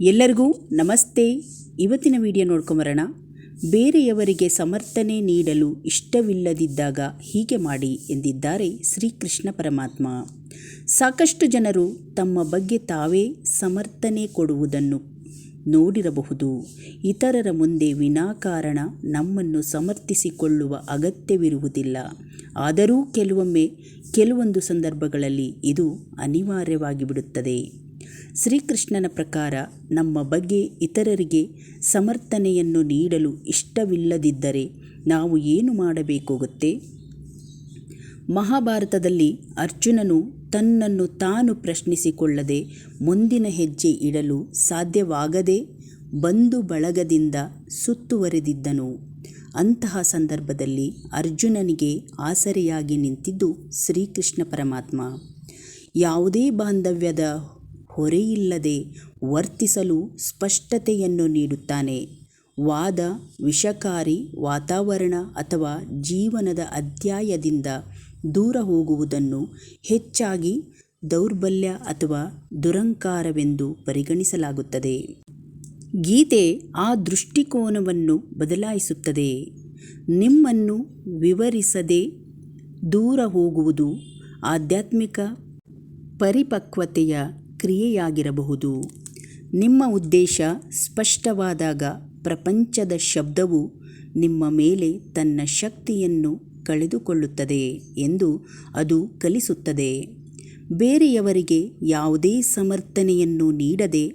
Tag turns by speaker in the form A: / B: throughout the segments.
A: ಎಲ್ಲರಿಗೂ ನಮಸ್ತೆ. ಇವತ್ತಿನ ವಿಡಿಯೋ ನೋಡ್ಕೊಂಬರೋಣ. ಬೇರೆಯವರಿಗೆ ಸಮರ್ಥನೆ ನೀಡಲು ಇಷ್ಟವಿಲ್ಲದಿದ್ದಾಗ ಹೀಗೆ ಮಾಡಿ ಎಂದಿದ್ದಾರೆ ಶ್ರೀಕೃಷ್ಣ ಪರಮಾತ್ಮ. ಸಾಕಷ್ಟು ಜನರು ತಮ್ಮ ಬಗ್ಗೆ ತಾವೇ ಸಮರ್ಥನೆ ಕೊಡುವುದನ್ನು ನೋಡಿರಬಹುದು. ಇತರರ ಮುಂದೆ ವಿನಾಕಾರಣ ನಮ್ಮನ್ನು ಸಮರ್ಥಿಸಿಕೊಳ್ಳುವ ಅಗತ್ಯವಿರುವುದಿಲ್ಲ. ಆದರೂ ಕೆಲವೊಮ್ಮೆ, ಕೆಲವೊಂದು ಸಂದರ್ಭಗಳಲ್ಲಿ ಇದು ಅನಿವಾರ್ಯವಾಗಿ ಬಿಡುತ್ತದೆ ಶ್ರೀಕೃಷ್ಣನ ಪ್ರಕಾರ ನಮ್ಮ ಬಗ್ಗೆ ಇತರರಿಗೆ ಸಮರ್ಥನೆಯನ್ನು ನೀಡಲು ಇಷ್ಟವಿಲ್ಲದಿದ್ದರೆ ನಾವು ಏನು ಮಾಡಬೇಕು ಗೊತ್ತೇ ಮಹಾಭಾರತದಲ್ಲಿ ಅರ್ಜುನನು ತನ್ನನ್ನು ತಾನು ಪ್ರಶ್ನಿಸಿಕೊಳ್ಳದೆ ಮುಂದಿನ ಹೆಜ್ಜೆ ಇಡಲು ಸಾಧ್ಯವಾಗದೆ ಬಂಧು ಬಳಗದಿಂದ ಸುತ್ತುವರೆದಿದ್ದನು. ಅಂತಹ ಸಂದರ್ಭದಲ್ಲಿ ಅರ್ಜುನನಿಗೆ ಆಸರೆಯಾಗಿ ನಿಂತಿದ್ದು ಶ್ರೀಕೃಷ್ಣ ಪರಮಾತ್ಮ. ಯಾವುದೇ ಬಾಂಧವ್ಯದ ಹೊರೆಯಿಲ್ಲದೆ ವರ್ತಿಸಲು ಸ್ಪಷ್ಟತೆಯನ್ನು ನೀಡುತ್ತಾನೆ. ವಾದ, ವಿಷಕಾರಿ ವಾತಾವರಣ ಅಥವಾ ಜೀವನದ ಅಧ್ಯಾಯದಿಂದ ದೂರ ಹೋಗುವುದನ್ನು ಹೆಚ್ಚಾಗಿ ದೌರ್ಬಲ್ಯ ಅಥವಾ ದುರಂಕಾರವೆಂದು ಪರಿಗಣಿಸಲಾಗುತ್ತದೆ. ಗೀತೆ ಆ ದೃಷ್ಟಿಕೋನವನ್ನು ಬದಲಾಯಿಸುತ್ತದೆ. ನಿಮ್ಮನ್ನು ವಿವರಿಸದೆ ದೂರ ಹೋಗುವುದು ಆಧ್ಯಾತ್ಮಿಕ ಪರಿಪಕ್ವತೆಯ ಕ್ರಿಯೆಯಾಗಿರಬಹುದು. ನಿಮ್ಮ ಉದ್ದೇಶ ಸ್ಪಷ್ಟವಾದಾಗ ಪ್ರಪಂಚದ ಶಬ್ದವು ನಿಮ್ಮ ಮೇಲೆ ತನ್ನ ಶಕ್ತಿಯನ್ನು ಕಳೆದುಕೊಳ್ಳುತ್ತದೆ ಎಂದು ಅದು ಕಲಿಸುತ್ತದೆ. ಬೇರೆಯವರಿಗೆ ಯಾವುದೇ ಸಮರ್ಥನೆಯನ್ನು ನೀಡದೆ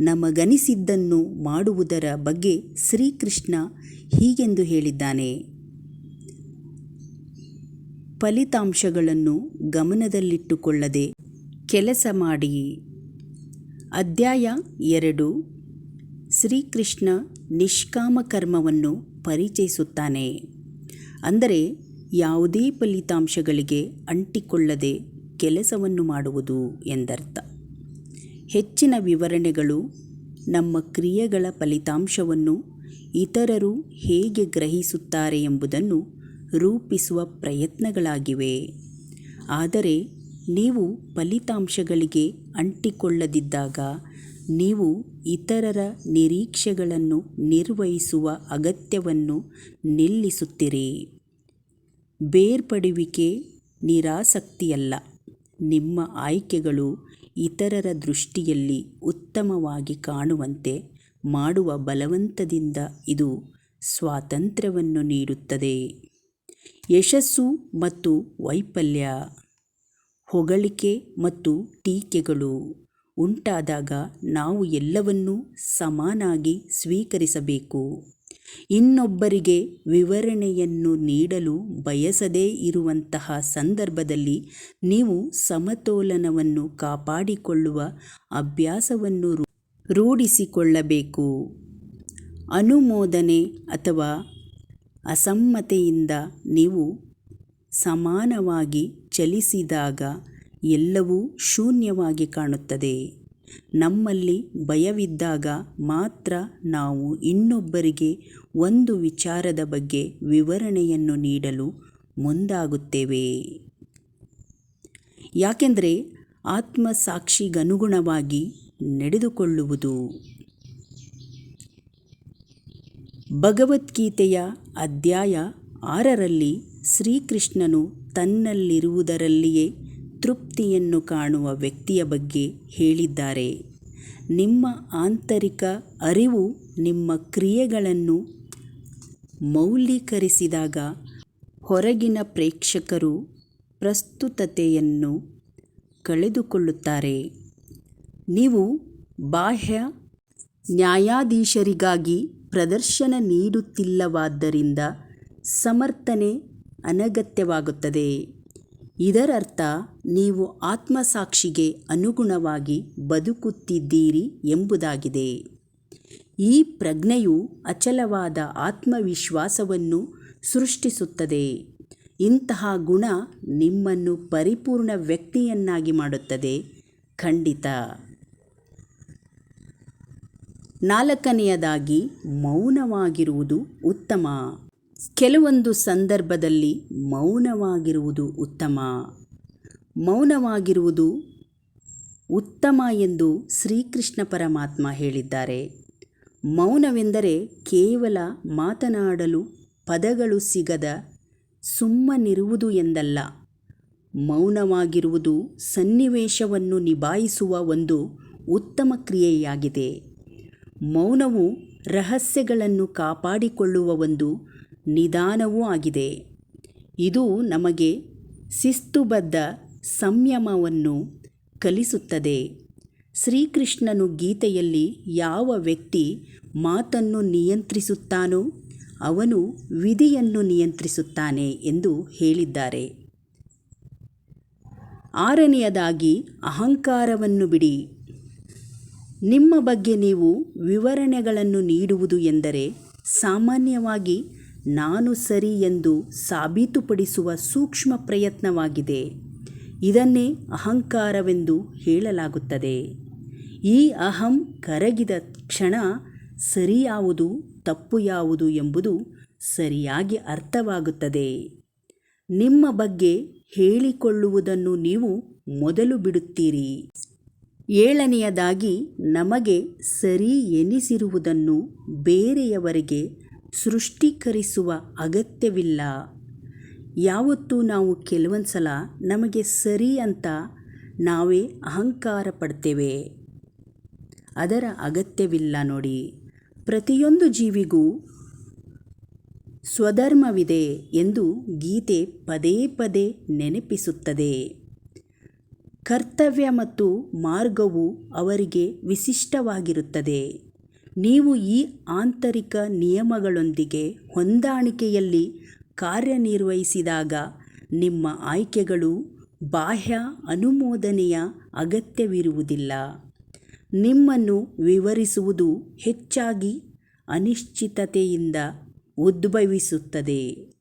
A: ನಮಗನಿಸಿದ್ದನ್ನು ಮಾಡುವುದರ ಬಗ್ಗೆ ಶ್ರೀಕೃಷ್ಣ ಹೀಗೆಂದು ಹೇಳಿದ್ದಾನೆ. ಫಲಿತಾಂಶಗಳನ್ನು ಗಮನದಲ್ಲಿಟ್ಟುಕೊಳ್ಳದೆ ಕೆಲಸ ಮಾಡಿ. ಅಧ್ಯಾಯ ಎರಡು. ಶ್ರೀಕೃಷ್ಣ ನಿಷ್ಕಾಮ ಕರ್ಮವನ್ನು ಪರಿಚಯಿಸುತ್ತಾನೆ. ಅಂದರೆ ಯಾವುದೇ ಫಲಿತಾಂಶಗಳಿಗೆ ಅಂಟಿಕೊಳ್ಳದೆ ಕೆಲಸವನ್ನು ಮಾಡುವುದು ಎಂದರ್ಥ. ಹೆಚ್ಚಿನ ವಿವರಣೆಗಳು ನಮ್ಮ ಕ್ರಿಯೆಗಳ ಫಲಿತಾಂಶವನ್ನು ಇತರರು ಹೇಗೆ ಗ್ರಹಿಸುತ್ತಾರೆ ಎಂಬುದನ್ನು ರೂಪಿಸುವ ಪ್ರಯತ್ನಗಳಾಗಿವೆ. ಆದರೆ ನೀವು ಫಲಿತಾಂಶಗಳಿಗೆ ಅಂಟಿಕೊಳ್ಳದಿದ್ದಾಗ ನೀವು ಇತರರ ನಿರೀಕ್ಷೆಗಳನ್ನು ನಿರ್ವಹಿಸುವ ಅಗತ್ಯವನ್ನು ನಿಲ್ಲಿಸುತ್ತೀರಿ. ಬೇರ್ಪಡುವಿಕೆ ನಿರಾಸಕ್ತಿಯಲ್ಲ. ನಿಮ್ಮ ಆಯ್ಕೆಗಳು ಇತರರ ದೃಷ್ಟಿಯಲ್ಲಿ ಉತ್ತಮವಾಗಿ ಕಾಣುವಂತೆ ಮಾಡುವ ಬಲವಂತದಿಂದ ಇದು ಸ್ವಾತಂತ್ರ್ಯವನ್ನು ನೀಡುತ್ತದೆ. ಯಶಸ್ಸು ಮತ್ತು ವೈಫಲ್ಯ. ಹೊಗಳಿಕೆ ಮತ್ತು ಟೀಕೆಗಳು ಉಂಟಾದಾಗ ನಾವು ಎಲ್ಲವನ್ನೂ ಸಮಾನಾಗಿ ಸ್ವೀಕರಿಸಬೇಕು. ಇನ್ನೊಬ್ಬರಿಗೆ ವಿವರಣೆಯನ್ನು ನೀಡಲು ಬಯಸದೇ ಇರುವಂತಹ ಸಂದರ್ಭದಲ್ಲಿ ನೀವು ಸಮತೋಲನವನ್ನು ಕಾಪಾಡಿಕೊಳ್ಳುವ ಅಭ್ಯಾಸವನ್ನು ರೂಢಿಸಿಕೊಳ್ಳಬೇಕು. ಅನುಮೋದನೆ ಅಥವಾ ಅಸಮ್ಮತೆಯಿಂದ ನೀವು ಸಮಾನವಾಗಿ ಚಲಿಸಿದಾಗ ಎಲ್ಲವೂ ಶೂನ್ಯವಾಗಿ ಕಾಣುತ್ತದೆ. ನಮ್ಮಲ್ಲಿ ಭಯವಿದ್ದಾಗ ಮಾತ್ರ ನಾವು ಇನ್ನೊಬ್ಬರಿಗೆ ಒಂದು ವಿಚಾರದ ಬಗ್ಗೆ ವಿವರಣೆಯನ್ನು ನೀಡಲು ಮುಂದಾಗುತ್ತೇವೆ. ಯಾಕೆಂದರೆ ಆತ್ಮಸಾಕ್ಷಿಗನುಗುಣವಾಗಿ ನಡೆದುಕೊಳ್ಳುವುದು. ಭಗವದ್ಗೀತೆಯ ಅಧ್ಯಾಯ ಆರರಲ್ಲಿ ಶ್ರೀಕೃಷ್ಣನು ತನ್ನಲ್ಲಿರುವುದರಲ್ಲಿಯೇ ತೃಪ್ತಿಯನ್ನು ಕಾಣುವ ವ್ಯಕ್ತಿಯ ಬಗ್ಗೆ ಹೇಳಿದ್ದಾರೆ. ನಿಮ್ಮ ಆಂತರಿಕ ಅರಿವು ನಿಮ್ಮ ಕ್ರಿಯೆಗಳನ್ನು ಮೌಲ್ಯೀಕರಿಸಿದಾಗ ಹೊರಗಿನ ಪ್ರೇಕ್ಷಕರು ಪ್ರಸ್ತುತತೆಯನ್ನು ಕಳೆದುಕೊಳ್ಳುತ್ತಾರೆ. ನೀವು ಬಾಹ್ಯ ನ್ಯಾಯಾಧೀಶರಿಗಾಗಿ ಪ್ರದರ್ಶನ ನೀಡುತ್ತಿಲ್ಲವಾದ್ದರಿಂದ ಸಮರ್ಥನೆ ಅನಗತ್ಯವಾಗುತ್ತದೆ. ಇದರರ್ಥ, ನೀವು ಆತ್ಮಸಾಕ್ಷಿಗೆ ಅನುಗುಣವಾಗಿ ಬದುಕುತ್ತಿದ್ದೀರಿ ಎಂಬುದಾಗಿದೆ. ಈ ಪ್ರಜ್ಞೆಯು ಅಚಲವಾದ ಆತ್ಮವಿಶ್ವಾಸವನ್ನು ಸೃಷ್ಟಿಸುತ್ತದೆ. ಇಂತಹ ಗುಣ ನಿಮ್ಮನ್ನು ಪರಿಪೂರ್ಣ ವ್ಯಕ್ತಿಯನ್ನಾಗಿ ಮಾಡುತ್ತದೆ. ಖಂಡಿತ. ನಾಲ್ಕನೆಯದಾಗಿ, ಮೌನವಾಗಿರುವುದು ಉತ್ತಮ. ಕೆಲವೊಂದು ಸಂದರ್ಭದಲ್ಲಿ ಮೌನವಾಗಿರುವುದು ಉತ್ತಮ. ಮೌನವಾಗಿರುವುದು ಉತ್ತಮ ಎಂದು ಶ್ರೀಕೃಷ್ಣ ಪರಮಾತ್ಮ ಹೇಳಿದ್ದಾರೆ. ಮೌನವೆಂದರೆ ಕೇವಲ ಮಾತನಾಡಲು ಪದಗಳು ಸಿಗದ ಸುಮ್ಮನಿರುವುದು ಎಂದಲ್ಲ. ಮೌನವಾಗಿರುವುದು ಸನ್ನಿವೇಶವನ್ನು ನಿಭಾಯಿಸುವ ಒಂದು ಉತ್ತಮ ಕ್ರಿಯೆಯಾಗಿದೆ. ಮೌನವು ರಹಸ್ಯಗಳನ್ನು ಕಾಪಾಡಿಕೊಳ್ಳುವ ಒಂದು ನಿಧಾನವೂ ಆಗಿದೆ. ಇದು ನಮಗೆ ಶಿಸ್ತುಬದ್ಧ ಸಂಯಮವನ್ನು ಕಲಿಸುತ್ತದೆ. ಶ್ರೀಕೃಷ್ಣನು ಗೀತೆಯಲ್ಲಿ ಯಾವ ವ್ಯಕ್ತಿ ಮಾತನ್ನು ನಿಯಂತ್ರಿಸುತ್ತಾನೋ ಅವನು ವಿಧಿಯನ್ನು ನಿಯಂತ್ರಿಸುತ್ತಾನೆ ಎಂದು ಹೇಳಿದ್ದಾರೆ. ಆರನೆಯದಾಗಿ ಅಹಂಕಾರವನ್ನು ಬಿಡಿ. ನಿಮ್ಮ ಬಗ್ಗೆ ನೀವು ವಿವರಣೆಗಳನ್ನು ನೀಡುವುದು ಎಂದರೆ ಸಾಮಾನ್ಯವಾಗಿ ನಾನು ಸರಿ ಎಂದು ಸಾಬೀತುಪಡಿಸುವ ಸೂಕ್ಷ್ಮ ಪ್ರಯತ್ನವಾಗಿದೆ. ಇದನ್ನೇ ಅಹಂಕಾರವೆಂದು ಹೇಳಲಾಗುತ್ತದೆ. ಈ ಅಹಂ ಕರಗಿದ ಕ್ಷಣ ಸರಿ ಯಾವುದು ತಪ್ಪು ಯಾವುದು ಎಂಬುದು ಸರಿಯಾಗಿ ಅರ್ಥವಾಗುತ್ತದೆ. ನಿಮ್ಮ ಬಗ್ಗೆ ಹೇಳಿಕೊಳ್ಳುವುದನ್ನು ನೀವು ಮೊದಲು ಬಿಡುತ್ತೀರಿ. ಏಳನೆಯದಾಗಿ, ನಮಗೆ ಸರಿ ಎನಿಸಿರುವುದನ್ನು ಬೇರೆಯವರಿಗೆ ಸೃಷ್ಟೀಕರಿಸುವ ಅಗತ್ಯವಿಲ್ಲ. ಯಾವತ್ತೂ ನಾವು ಕೆಲವೊಂದು ಸಲ ನಮಗೆ ಸರಿ ಅಂತ ನಾವೇ ಅಹಂಕಾರ ಪಡ್ತೇವೆ. ಅದರ ಅಗತ್ಯವಿಲ್ಲ ನೋಡಿ. ಪ್ರತಿಯೊಂದು ಜೀವಿಗೂ ಸ್ವಧರ್ಮವಿದೆ ಎಂದು ಗೀತೆ ಪದೇ ಪದೇ ನೆನಪಿಸುತ್ತದೆ. ಕರ್ತವ್ಯ ಮತ್ತು ಮಾರ್ಗವು ಅವರಿಗೆ ವಿಶಿಷ್ಟವಾಗಿರುತ್ತದೆ. ನೀವು ಈ ಆಂತರಿಕ ನಿಯಮಗಳೊಂದಿಗೆ ಹೊಂದಾಣಿಕೆಯಲ್ಲಿ ಕಾರ್ಯನಿರ್ವಹಿಸಿದಾಗ ನಿಮ್ಮ ಆಯ್ಕೆಗಳು ಬಾಹ್ಯ ಅನುಮೋದನೆಯ ಅಗತ್ಯವಿರುವುದಿಲ್ಲ. ನಿಮ್ಮನ್ನು ವಿವರಿಸುವುದು ಹೆಚ್ಚಾಗಿ ಅನಿಶ್ಚಿತತೆಯಿಂದ ಉದ್ಭವಿಸುತ್ತದೆ.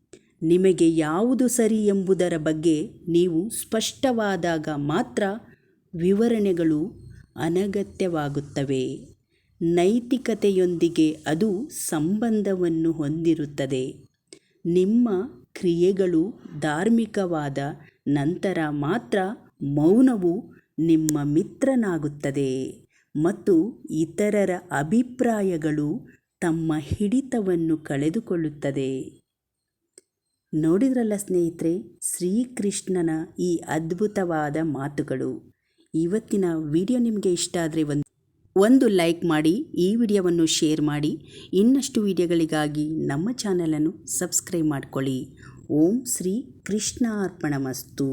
A: ನಿಮಗೆ ಯಾವುದು ಸರಿ ಎಂಬುದರ ಬಗ್ಗೆ ನೀವು ಸ್ಪಷ್ಟವಾದಾಗ ಮಾತ್ರ ವಿವರಣೆಗಳು ಅನಗತ್ಯವಾಗುತ್ತವೆ. ನೈತಿಕತೆಯೊಂದಿಗೆ ಅದು ಸಂಬಂಧವನ್ನು ಹೊಂದಿರುತ್ತದೆ. ನಿಮ್ಮ ಕ್ರಿಯೆಗಳು ಧಾರ್ಮಿಕವಾದ ನಂತರ ಮಾತ್ರ ಮೌನವು ನಿಮ್ಮ ಮಿತ್ರನಾಗುತ್ತದೆ ಮತ್ತು ಇತರರ ಅಭಿಪ್ರಾಯಗಳು ತಮ್ಮ ಹಿಡಿತವನ್ನು ಕಳೆದುಕೊಳ್ಳುತ್ತದೆ. ನೋಡಿದ್ರಲ್ಲ ಸ್ನೇಹಿತರೆ, ಶ್ರೀಕೃಷ್ಣನ ಈ ಅದ್ಭುತವಾದ ಮಾತುಗಳು. ಇವತ್ತಿನ ವಿಡಿಯೋ ನಿಮಗೆ ಇಷ್ಟ ಆದರೆ ಒಂದು ಒಂದು ಲೈಕ್ ಮಾಡಿ, ಈ ವಿಡಿಯೋವನ್ನು ಶೇರ್ ಮಾಡಿ. ಇನ್ನಷ್ಟು ವಿಡಿಯೋಗಳಿಗಾಗಿ ನಮ್ಮ ಚಾನಲನ್ನು ಸಬ್ಸ್ಕ್ರೈಬ್ ಮಾಡಿಕೊಳ್ಳಿ. ಓಂ ಶ್ರೀ ಕೃಷ್ಣ ಅರ್ಪಣಮಸ್ತು